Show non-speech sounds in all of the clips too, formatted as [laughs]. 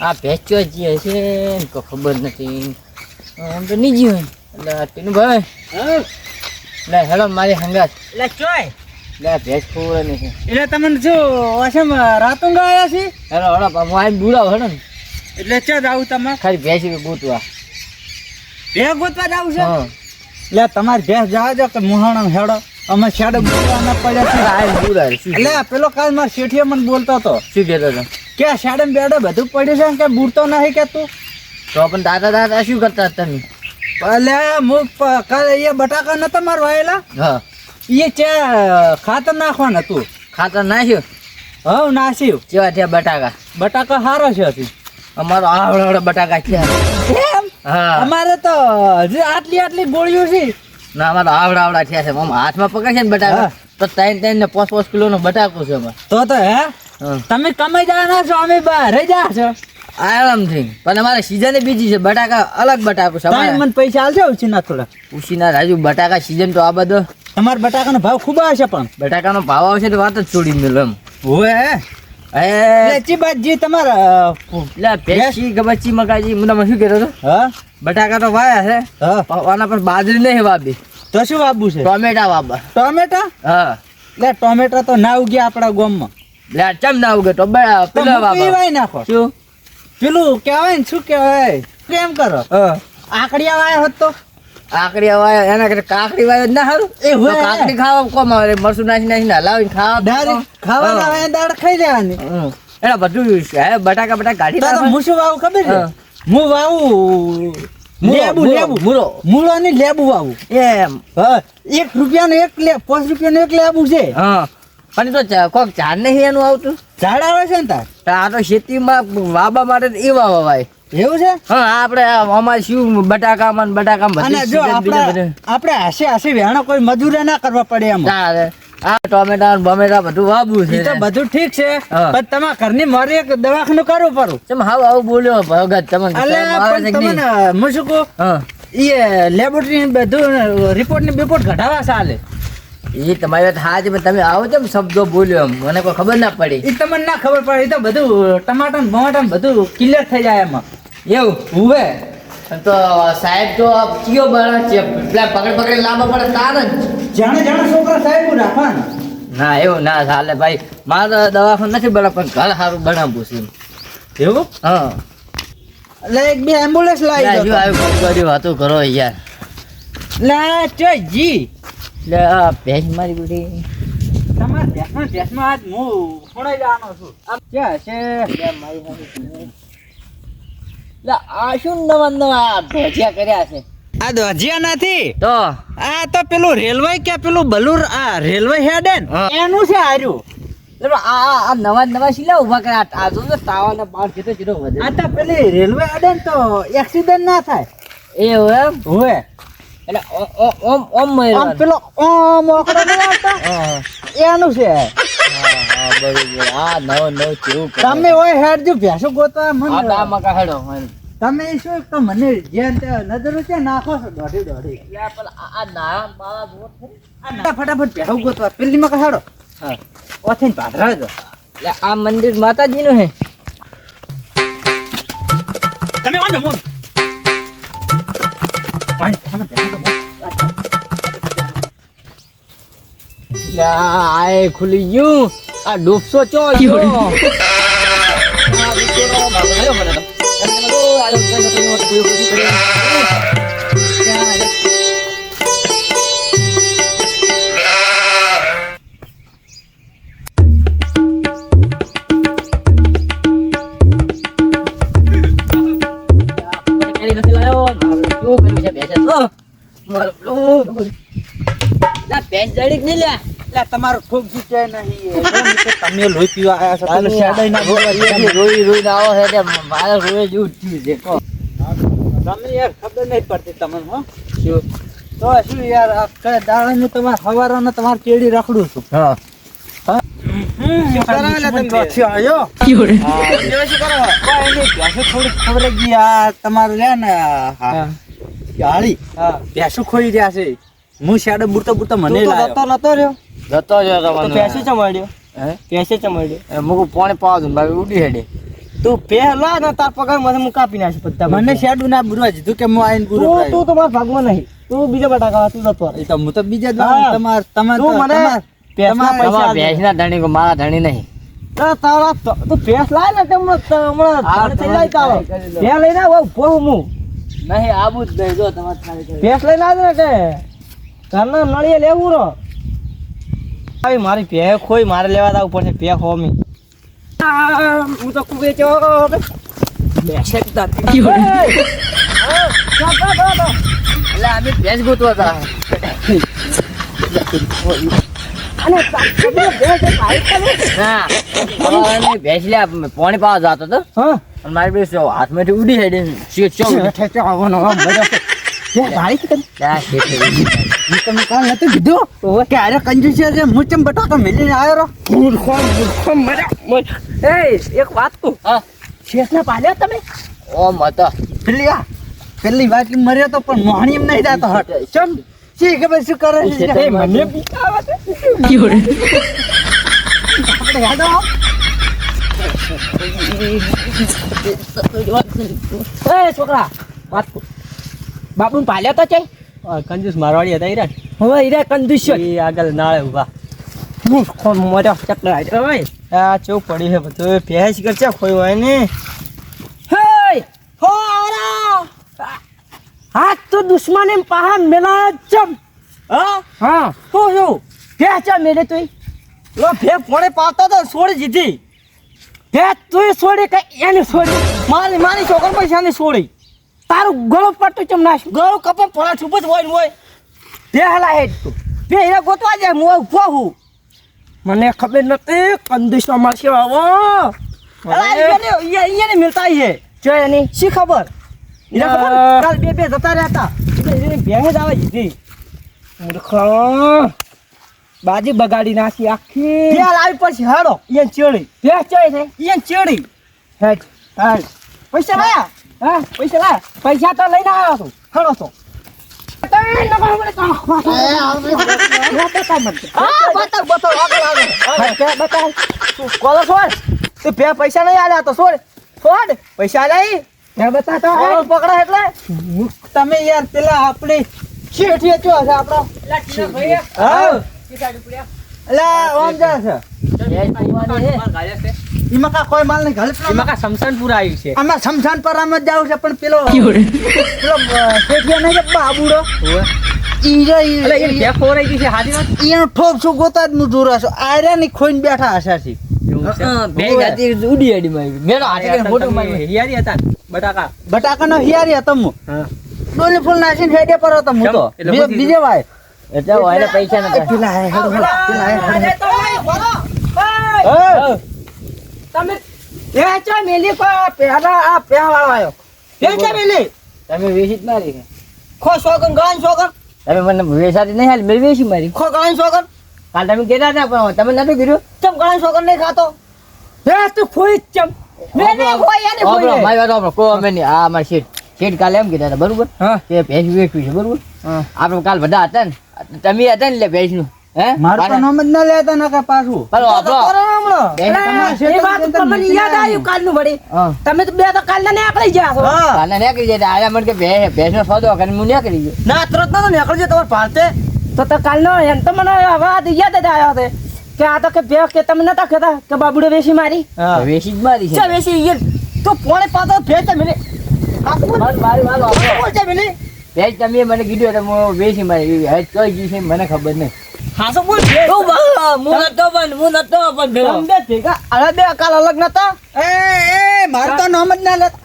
આ ભેંચો જે છે ને કોઈ ખબર નથી. આમ તો નહીં હોય એટલે આ ભાઈ. હા. લે હેલો મારી હંગાત. એટલે ચોય. લે ભેંસ નહીં નથી એટલે તમને શું વાસમ રાતુંગા ગયા છે? હેલો હેલો હું આવીને બુરાવ હેડો ને. એટલે ચા જાવ તમે? ખાલી ભેંસ ગોતવા. ભેગ ગોતવા જાવ છે? લે એટલે તમારે ભેંસ જાવ જો કે મુહાણા હેડો. અમે શેડો બોલવાના પડ્યા છે. એટલે પેલો કાલ મારા શેઠિયા મને બોલતો હતો. શું કહેતો હતો? કે સાડમ બેડે બધું પડ્યું છે કે બૂરતો નહીં કે તું? તો પણ દાદા દાદા શું કરતા તમે? એટલે હું એ બટાકા નતા માર વાયેલા હા. એ ચે ખાતર નાખવાનું હતું ખાતર નાખ્યું? હવ નાસ્યું કેવા છે બટાકા? બટાકા સારો છે હજી. અમારો આવડો બટાકા છે. અમારે તો હજી આટલી આટલી ગોળીઓ છે. ના અમારો આવડા આવડા થયા છે. આમ હાથમાં પકડશે ને બટાકા તો ત્રણ ત્રણ ને પાંચ પાંચ કિલો નો બટાકો છે અમારે. તો તો હા. તમે કમાઈ જવાના છો અમે બહાર જા છો. આરામથી પણ અમારે સીઝન બીજી છે બટાકા અલગ બટાકો છે મને પૈસા આલજો ઉછીના થોડા ઉછીના રાજુ બટાકા સીઝન તો આ બધો. તમારા બટાકાનો ભાવ ખૂબ હશે પણ. બટાકાનો ભાવ આવશે તો વાત જ છોડી મેલો એમ. હોય હે બાજી તમારા લે પેશી ગબચી મકાજી હું તમે શું કહેતો હતો? હા? બટાકા તો વાયા છે આના પર બાજરી નહીં વાબી. તો શું વાબુ છે? ટોમેટા વાબા. ટોમેટા? હા. લે ટોમેટા તો ના ઉગ્યા આપણા ગામમાં. લે ચમ ના ઉગે તો? પેલા વાબા નાખો. શું? પેલું કહેવાય ને શું કહેવાય? કેમ કરો. હા. આકડિયા વાયા હોત તો? કાકડી વાય એના કરે કાકડી વાય ના હારું? એ હોય. કાકડી ખાવા કોમ આવે? મરસું નાખી નાખીને હલાવીને ખાવા ખાવાના હા. દાળ ખાઈ લેવાની. એના બધું હે બટાકા બટાકા કાઢી તો હું શું વાવું ખબર છે? હા. વાવું. લેબુ લેબુ. મૂળો. મૂળો ની લેબુ વાવું. એમ. હા. એક રૂપિયાનો એક લે પાંચ રૂપિયાનો એક લેબુ છે. હા. પણ તો કોક ઝાડ નહીં એનું આવતું? ઝાડ આવે છે ને તાર? આ તો ખેતીમાં વાબા માટે એવા વવાય. એવું છે? હા આપણે અમારે શું બટાકામાં બટાકામાં જો આપણે. આપણે હાસે હાસે વેણો કોઈ મજૂરે ના કરવા પડે એમ. તારે આ ટોમેટા બમેટા બધું વાબું છે. તો બધું ઠીક છે પણ તમારા ઘરની મારે એક દવાખાનું કરવું પડું. તમે હાવ આવું બોલ્યો ભગત તમને? તમને હું શું કહું? એ લેબોરેટરી બધું રિપોર્ટ ને બિપોર્ટ ઘટાડવા ચાલે એ તમારી વાત હા પણ તમે આવો છો શબ્દો બોલ્યો એમ? મને કોઈ ખબર ના પડી. એ તમને ના ખબર પડે એ તો બધું ટમાટર ને ને બધું ક્લિયર થઈ જાય એમાં. એવું હુવે. તો સાહેબ તો કયો બળા છે? પેલા પકડ પકડ લાંબા પડે તાર જ. જાણે જાણે છોકરા સાહેબ રાખવાનું ના. એવું ના ચાલે ભાઈ. મારે દવાખાનું નથી બના પણ ઘર સારું બનાવવું છું એવું? હા. એટલે એક બે એમ્બ્યુલન્સ લાવી લે, દો જો આવી બધી બધી વાતો કરો યાર. લા ચોય જી. લે આ ભેંસ મારી બધી તમારા ભેંસમાં ભેંસમાં આજ હું ખોણાઈ જવાનો છું. આમ ક્યાં છે? લે, મારી હારી લે આ શું નવા નવા ભજીયા કર્યા છે? આ ધ્વજિયા નથી? તો? આ તો પેલું રેલવે કે પેલું બલુર આ રેલવે હેડ એનું છે હાર્યું આ નવા નવા શીલા ઊભા કર્યા. આ જો ને પાર બાર જેટલો જેટલો વધે. આ તો પેલી રેલવે હેડ તો એક્સિડન્ટ ના થાય. એવું એમ? હોય એટલે ઓ- ઓ- ઓમ ઓમ આમ મયરવાનું. પેલો ઓમ ઓકડો નહીં આવતા એનું છે. હા, હા, બરોબર. આ નવ નવ કેવું. તમે ઓય હેડ જો ભેંસો ગોતવા આ મને ડામાં કાઢો મને. તમે શું તો મને જેમ તે નજર છે નાખો છો દોઢી દોઢી. પણ આ- આ બાળા જુઓ આ ના ફટાફટ ભેસો ગોતવા. પેલી માં હેડો. હા. ઓથીને દો લે, આ મંદિર માતાજીનું હે તમે વાંધો મોન પાણી તમે ભેંસો ગોતો. લે, આ આ ખુલી ગયું આ ડૂબસો ચો ગયો લા, ભેંસ જડી નહીં લ્યા. લે તમારો ખૂબ જીતે નહીં તમે લોહી પીવા આયા છો પેલો શેડાઈ ના બોલવા રોઈ રોઈ આવો છે એટલે મારે રોઈ જ થયું છે કહો. તમને યાર ખબર નહીં પડતી તમને હો. શું? તો શું યાર આ દાડાનું તમારે હવારાનો તમારે કેડી રખડું છું. હા. તમારે રે ને હા. હાળી ભેંસો ખોઈ રહ્યા છે. હું શેડો બુરતો બુરતો મને લાયો. નતો રહ્યો. જતો રહ્યો તો ભેંસો ચમાડ્યો. હે? ભેંસે ચમાડ્યો. એ મુકું પોણે પાવ દઉં ભાઈ ઉડી હેડે. તું પહેલા ને તાર પગાર મને હું કાપી નાખીશ પત્તા મને શેડું ના બુરવા દીધું કે હું આઈને બુરો તું તું તો મારા ભાગમાં નહીં. તું બીજા બટાકા તું જતો રહે. એ તો હું તો બીજા જ તમાર તમાર તું મને તમાર પૈસા તમારા ભેંસના ધણી કો મારા ધણી નહીં. તો તારા તું ભેંસ લાય ને તે હમણાં થઈ જાય તારો. તમારે. ભેંસ લઈને આવ, હું. નહીં આવું જ નહીં જો તમારે. ભેંસ લઈને આવે ને કે? ઘરના નળિયે લેવું રો આવી મારી પે ખોઈ મારે લેવા દાવ પડશે ભે હોમી હું તો કુકે ચો એટલે અમે ભેંસ ગોતવા હતા પાણી પાવા જતો હતો હા મારી બેસ હાથમાંથી ઉડી હેડી શેઠ ચો ઠેઠે આવવાનો ગાડી છે તને? ત્યાં શેઠ ઉડી. હું તમને કાલ નતું કીધું કે અરે કંજૂસ છે હું ચમ બટાકા મેલીને આવ્યો રો મૂર્ખો, મૂર્ખો, મર્યા, મર- એય, એક વાત કહું હા શેષને પાલ્યા તમે ઓમ હતો પેલી આ પેલી વાત કે મર્યો તો પણ મોહણી એમ નહીં જાતો હટ ચમ શી ખબર શું કરે છે એ મને બીક આવે છે. આપણે યાદ આવો? એ છોકરા વાત કહું. બાપુને પાલ્યા તો છે કંજૂસ મારવાડી હતા ઈરા હવે ઈરા કંજુસ છે આગળ નાળે ઊભા મૂર્ખો મર્યો ચકલા ઓય આ ચો પડી છે બધું? ભેંસ કર છે કોઈ હોય ને? હે! હોરા હાથ તો દુશ્મને પહાડ મેલા ચમ હા? હા. હો જો ભે ચા મેલે તું? લો ભે પોણે પાતો તો છોડી દીધી. ભે તું છોડી કે એને છોડી? મારી મારી છોકર પૈસાની છોડી. તારું ગળો પડતું ચમ નાશ ગળો કપે પોણા છુપ જ હોય ને હોય. બે હલા હેડ ભે એના ગોતવા જાય હું ઊભો હું મને ખબર નથી કંદીશમાં મળશે આવો. અહીંયા ને મિલતા છે જો એની. શી ખબર? કાલ બે બે જતા રહેતા ભેંગ જ આવે જીધી મૂર્ખ. બાજી બગાડી નાખી આખી. ત્યાં લાવી પછી હાડો અહીંયા ચેડી. બે ચડી છે? અહીંયા ચેડી. હેડ. હેડ પૈસા લાયા? હા પૈસા લાય. પૈસા તો લઈને આવ્યો છું. હાડો તો પૈસા નહીં આલ્યા તો સોડ. છોડ પૈસા તો પકડા એટલે. તમે યાર પેલા આપણે શેઠીએ ચો છે આપણો? હા. ઓમ જા છે. એમાં કા કોઈ માલ નહીં ઘાલે એમાં કા આવ્યું છે આમાં આમ જ જાવ છે પણ પેલો પેલો શેઠિયા નહીં કે બાબુડો બટાકા નો હિયારી હતો ડોલી ફૂલ નાખીને હેડે પર હતો હું તો બીજે- ભાઈ એટલે પૈસા એ નતા પેલા હે, હેડો, હેડો, પેલા હે, હેડો, હેડો. એ, તમે એ ચા મેલી કો આ પેલા વાળો આવ્યો મેલી તમે વેચી જ મારી ખો સોગન ગાન સોગન તમે મને વેચાતી નહીં હાલ મેં વેચી મારી ખો ગાન સોગન કાલ તમે કહેતા હતા પણ તમે નતું કીધું ચમ ગાન સોગન નહીં ખાતો હે તું ખોઈ ચમ મેં નહીં ખોઈ એને ખોઈ મારી વાત સાંભળો. કોઈ અમે નહીં. આ અમારા શેઠ. શેઠ કાલે એમ કીધા હતા, બરોબર? હા કે ભેંસ વેચવી છે, બરોબર? આપણે કાલ બધા હતા ને. તમે હતા ને એટલે ભેંસનું. મારું તો નામ જ ના લેતા નકર પાછું. હાલો, આપણો. એ બેન, વાત તો મને યાદ આવ્યું કાલનું વળી. તમે તો બે તો કાલના નીકળી ગયા છો. કાલે નીકળી જાય આયા મને કે ભે- ભેંસનો સોદો કરીને હું નીકળી ગયો. ના તરત નતો નીકળજો તમારે પાલતે. તો તો કાલનો એમ તો મને યાદ જ આવ્યો છે કે આ તો કે બે કે તમે નતા કહેતા કે બાબુડે વેસી મારી? જ મારી છે. ચા વેસી તો પોણે પાતો ભેચ મિલે. મારી- મારી વાત ભેંસ તમે મને કીધું એટલે હું મારી. હેજ કઈ ગયું છે મને ખબર નહીં. હાસો બોલ ભેચ હું નતો પણ હું નતો પણ ભેળો. તમે બે ભેગા અરે બે કાલ અલગ નતા? એ એ મારું તો નામ જ ના લેતા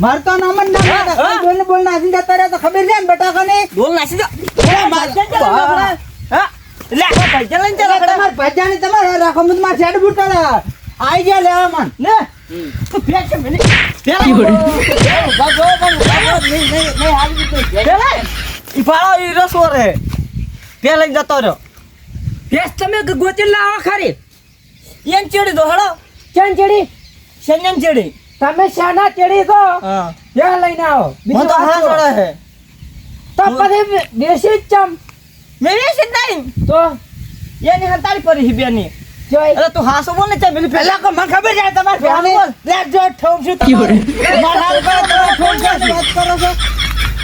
મારું તો નામ જ ના લેતા હા. કોઈ બોલને બોલ નાખીને જતા રહ્યા તો ખબર છે ને બટાકાની? ડોલ નાસી દો એ માર- હા. લે આ લઈને ચાલો અરે તમારે ભજાની રાખો હું તમારે શેડ બુટાડા. આઈ ગયા લેવા મન. ને તો. પેલા ઈ ફાળો ઈ રસો રે પેલા જતો રહ્યો. ભેસ તમે ગોતી લાવો ખરી? એમ ચેડી દો હળો. કેમ ચેડી? શેન્યમ ચેડી. તમે શાના ચેડી દો હા. યા લઈને આવો. હું તો હા ચડે છે તો પછી દેશી ચમ. મેં વેસી નહીં. તો? એની હંતાળી પડી હી બેની. અરે તું હાસો બોલ ને ચા મિલી પેલા કો મને ખબર છે તમારે બોલ. લે જો ઠોક છું તમારે. મારા હાલ પર તમે છો. વાત કરો છો.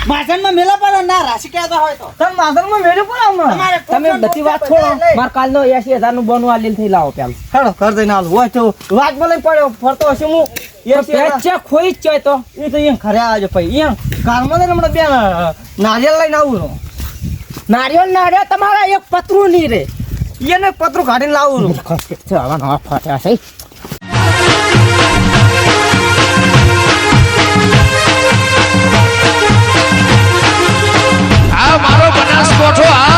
માસનમાં મેલા પર ના રાશી કહેતા હોય તો. તમે માધરમાં મેળ્યું પણ આમાં? તમે બધી વાત છોડો. માર કાલનો એસી હજારનું બોનું આ લીલ થઈ લાવો પેલા. હેડો કર દઈને આલું હોય તો પડ્યો ફરતો હશે હું. છે ખોઈ જ ચોય તો. એ તો અહીંયા આવજો પછી અહીંયા કારમાં ને હમણાં બે નારિયેળ લઈને આવું નારિયેલ નારિયેળ તમારે એક પતરું નહીં રે. એને પતરું કાઢીને લાવું છું. [laughs] ફાટ્યા છે transport one.